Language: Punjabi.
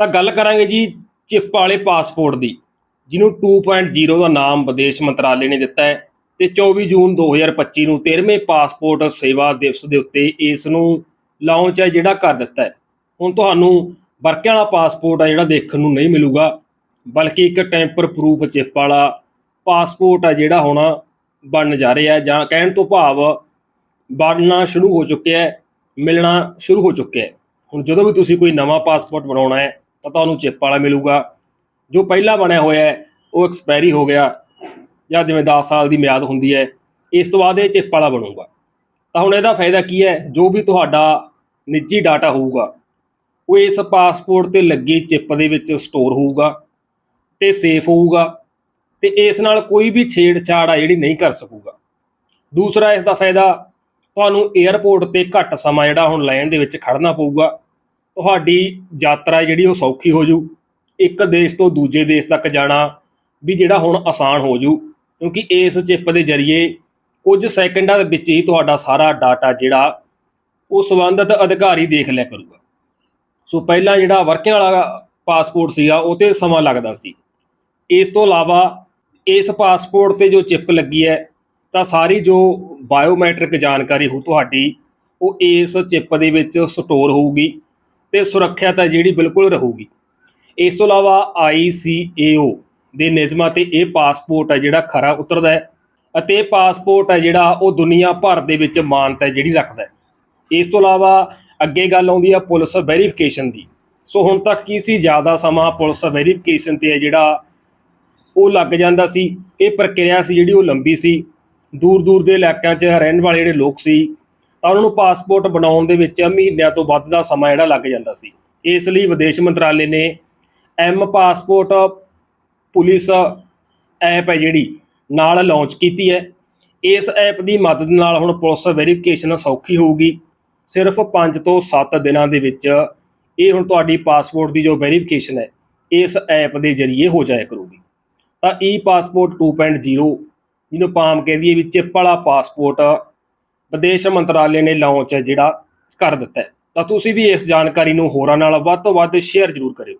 ਤਾਂ ਗੱਲ ਕਰਾਂਗੇ ਜੀ ਚਿੱਪ ਵਾਲੇ ਪਾਸਪੋਰਟ ਦੀ, ਜਿਹਨੂੰ 2.0 ਦਾ ਨਾਮ ਵਿਦੇਸ਼ ਮੰਤਰਾਲੇ ਨੇ ਦਿੱਤਾ ਹੈ ਤੇ 24 ਜੂਨ 2025 ਨੂੰ 13ਵੇਂ ਪਾਸਪੋਰਟ ਸੇਵਾ ਦਿਵਸ ਦੇ ਉੱਤੇ ਇਸ ਨੂੰ ਲਾਂਚ ਹੈ ਜਿਹੜਾ ਕਰ ਦਿੱਤਾ ਹੈ। ਹੁਣ ਤੁਹਾਨੂੰ ਵਰਕਿਆਂ ਵਾਲਾ ਪਾਸਪੋਰਟ ਆ ਜਿਹੜਾ ਦੇਖਣ ਨੂੰ ਨਹੀਂ ਮਿਲੂਗਾ, ਬਲਕਿ ਇੱਕ ਟੈਂਪਰ ਪ੍ਰੂਫ ਚਿੱਪ ਵਾਲਾ ਪਾਸਪੋਰਟ ਆ ਜਿਹੜਾ ਹੁਣ ਬਣਨ ਜਾ ਰਿਹਾ ਹੈ, ਜਾਂ ਕਹਿਣ ਤੋਂ ਭਾਵ ਬਣਨਾ ਸ਼ੁਰੂ ਹੋ ਚੁੱਕਿਆ ਹੈ, ਮਿਲਣਾ ਸ਼ੁਰੂ ਹੋ ਚੁੱਕਿਆ ਹੈ। ਹੁਣ ਜਦੋਂ ਵੀ ਤੁਸੀਂ ਕੋਈ ਨਵਾਂ ਪਾਸਪੋਰਟ ਬਣਾਉਣਾ ਹੈ ਤਾਂ ਤੁਹਾਨੂੰ ਚਿੱਪ ਵਾਲਾ ਮਿਲੂਗਾ। ਜੋ ਪਹਿਲਾਂ ਬਣਿਆ ਹੋਇਆ ਹੈ, ਉਹ ਐਕਸਪਾਇਰੀ ਹੋ ਗਿਆ ਜਾਂ ਜਿਵੇਂ 10 ਸਾਲ ਦੀ ਮਿਆਦ ਹੁੰਦੀ ਹੈ, ਇਸ ਤੋਂ ਬਾਅਦ ਇਹ ਚਿੱਪ ਵਾਲਾ ਬਣੂਗਾ। ਤਾਂ ਹੁਣ ਇਹਦਾ ਫਾਇਦਾ ਕੀ ਹੈ? ਜੋ ਵੀ ਤੁਹਾਡਾ ਨਿੱਜੀ ਡਾਟਾ ਹੋਊਗਾ, ਉਹ ਇਸ ਪਾਸਪੋਰਟ ਤੇ ਲੱਗੀ ਚਿੱਪ ਦੇ ਵਿੱਚ ਸਟੋਰ ਹੋਊਗਾ ਤੇ ਸੇਫ ਹੋਊਗਾ ਤੇ ਇਸ ਨਾਲ ਕੋਈ ਵੀ ਛੇੜਛਾੜ ਆ ਜਿਹੜੀ ਨਹੀਂ ਕਰ ਸਕੂਗਾ। ਦੂਸਰਾ ਇਸ ਦਾ ਫਾਇਦਾ, ਤੁਹਾਨੂੰ 에ਅਰਪੋਰਟ ਤੇ ਘੱਟ ਸਮਾਂ ਜਿਹੜਾ ਹੁਣ ਲਾਈਨ ਦੇ ਵਿੱਚ ਖੜਨਾ ਪਊਗਾ। ਤੁਹਾਡੀ ਯਾਤਰਾ ਜਿਹੜੀ ਉਹ ਸੌਖੀ ਹੋ ਜੂ, ਇੱਕ ਦੇਸ਼ ਤੋਂ ਦੂਜੇ ਦੇਸ਼ ਤੱਕ ਜਾਣਾ ਵੀ ਜਿਹੜਾ ਹੁਣ ਆਸਾਨ ਹੋ ਜੂ, ਕਿਉਂਕਿ ਇਸ ਚਿੱਪ ਦੇ ਜ਼ਰੀਏ ਕੁਝ ਸੈਕਿੰਡਾਂ ਦੇ ਵਿੱਚ ਹੀ ਤੁਹਾਡਾ ਸਾਰਾ ਡਾਟਾ ਜਿਹੜਾ ਉਹ ਸੰਬੰਧਿਤ ਅਧਿਕਾਰੀ ਦੇਖ ਲਿਆ ਕਰੂਗਾ। ਸੋ ਪਹਿਲਾਂ ਜਿਹੜਾ ਵਰਕਿੰਗ ਵਾਲਾ ਪਾਸਪੋਰਟ ਸੀਗਾ, ਉਹ ਤੇ ਸਮਾਂ ਲੱਗਦਾ ਸੀ। ਇਸ ਤੋਂ ਇਲਾਵਾ ਇਸ ਪਾਸਪੋਰਟ ਤੇ ਜੋ ਚਿੱਪ ਲੱਗੀ ਹੈ, ਤਾਂ ਸਾਰੀ ਜੋ ਬਾਇਓਮੈਟ੍ਰਿਕ ਜਾਣਕਾਰੀ ਹੋ ਤੁਹਾਡੀ, ਉਹ ਇਸ ਚਿੱਪ ਦੇ ਵਿੱਚ ਸਟੋਰ ਹੋਊਗੀ। ਤੇ ਸੁਰੱਖਿਅਤ ਹੈ ਜਿਹੜੀ ਬਿਲਕੁਲ ਰਹੂਗੀ। ਇਸ ਤੋਂ ਇਲਾਵਾ ICAO ਦੇ ਨਿਯਮਾਂ ਤੇ ਇਹ ਪਾਸਪੋਰਟ ਹੈ ਜਿਹੜਾ ਖਰਾ ਉਤਰਦਾ ਹੈ ਅਤੇ ਇਹ ਪਾਸਪੋਰਟ ਹੈ ਜਿਹੜਾ ਉਹ ਦੁਨੀਆ ਭਰ ਦੇ ਵਿੱਚ ਮਾਨਤਾ ਜਿਹੜੀ ਰੱਖਦਾ ਹੈ। ਇਸ ਤੋਂ ਇਲਾਵਾ ਅੱਗੇ ਗੱਲ ਆਉਂਦੀ ਆ ਪੁਲਿਸ ਵੈਰੀਫਿਕੇਸ਼ਨ ਦੀ। ਸੋ ਹੁਣ ਤੱਕ ਕੀ ਸੀ? ਜ਼ਿਆਦਾ ਸਮਾਂ ਪੁਲਿਸ ਵੈਰੀਫਿਕੇਸ਼ਨ ਤੇ ਹੈ ਜਿਹੜਾ ਉਹ ਲੱਗ ਜਾਂਦਾ ਸੀ। ਇਹ ਪ੍ਰਕਿਰਿਆ ਸੀ ਜਿਹੜੀ ਉਹ ਲੰਬੀ ਸੀ। ਦੂਰ ਦੂਰ ਦੇ ਇਲਾਕਿਆਂ 'ਚ ਰਹਿਣ ਵਾਲੇ ਜਿਹੜੇ ਲੋਕ ਸੀ ਤਾਂ ਉਹਨਾਂ ਨੂੰ ਪਾਸਪੋਰਟ ਬਣਾਉਣ ਦੇ ਵਿੱਚ ਮਹੀਨਿਆਂ ਤੋਂ ਵੱਧ ਦਾ ਸਮਾਂ ਜਿਹੜਾ ਲੱਗ ਜਾਂਦਾ ਸੀ। ਇਸ ਲਈ ਵਿਦੇਸ਼ ਮੰਤਰਾਲੇ ਨੇ ਐਮ ਪਾਸਪੋਰਟ ਪੁਲਿਸ ਐਪ ਹੈ ਜਿਹੜੀ, ਨਾਲ ਲਾਂਚ ਕੀਤੀ ਹੈ। ਇਸ ਐਪ ਦੀ ਮਦਦ ਨਾਲ ਹੁਣ ਪੁਲਿਸ ਵੈਰੀਫਿਕੇਸ਼ਨ ਸੌਖੀ ਹੋਊਗੀ। ਸਿਰਫ 5 ਤੋਂ 7 ਦਿਨਾਂ ਦੇ ਵਿੱਚ ਇਹ ਹੁਣ ਤੁਹਾਡੀ ਪਾਸਪੋਰਟ ਦੀ ਜੋ ਵੈਰੀਫਿਕੇਸ਼ਨ ਹੈ, ਇਸ ਐਪ ਦੇ ਜ਼ਰੀਏ ਹੋ ਜਾਇਆ ਕਰੂਗੀ। ਤਾਂ ਈ ਪਾਸਪੋਰਟ 2.0 ਜਿਹਨੂੰ ਪਾਮ ਕਹਿੰਦੀ ਹੈ ਵੀ ਚਿੱਪ ਵਾਲਾ ਪਾਸਪੋਰਟ ਵਿਦੇਸ਼ ਮੰਤਰਾਲੇ ਨੇ ਲਾਂਚ ਹੈ ਜਿਹੜਾ ਕਰ ਦਿੱਤਾ ਹੈ। ਤਾਂ ਤੁਸੀਂ ਵੀ ਇਸ ਜਾਣਕਾਰੀ ਨੂੰ ਹੋਰਾਂ ਨਾਲ ਵੱਧ ਤੋਂ ਵੱਧ ਸ਼ੇਅਰ ਜ਼ਰੂਰ ਕਰਿਓ।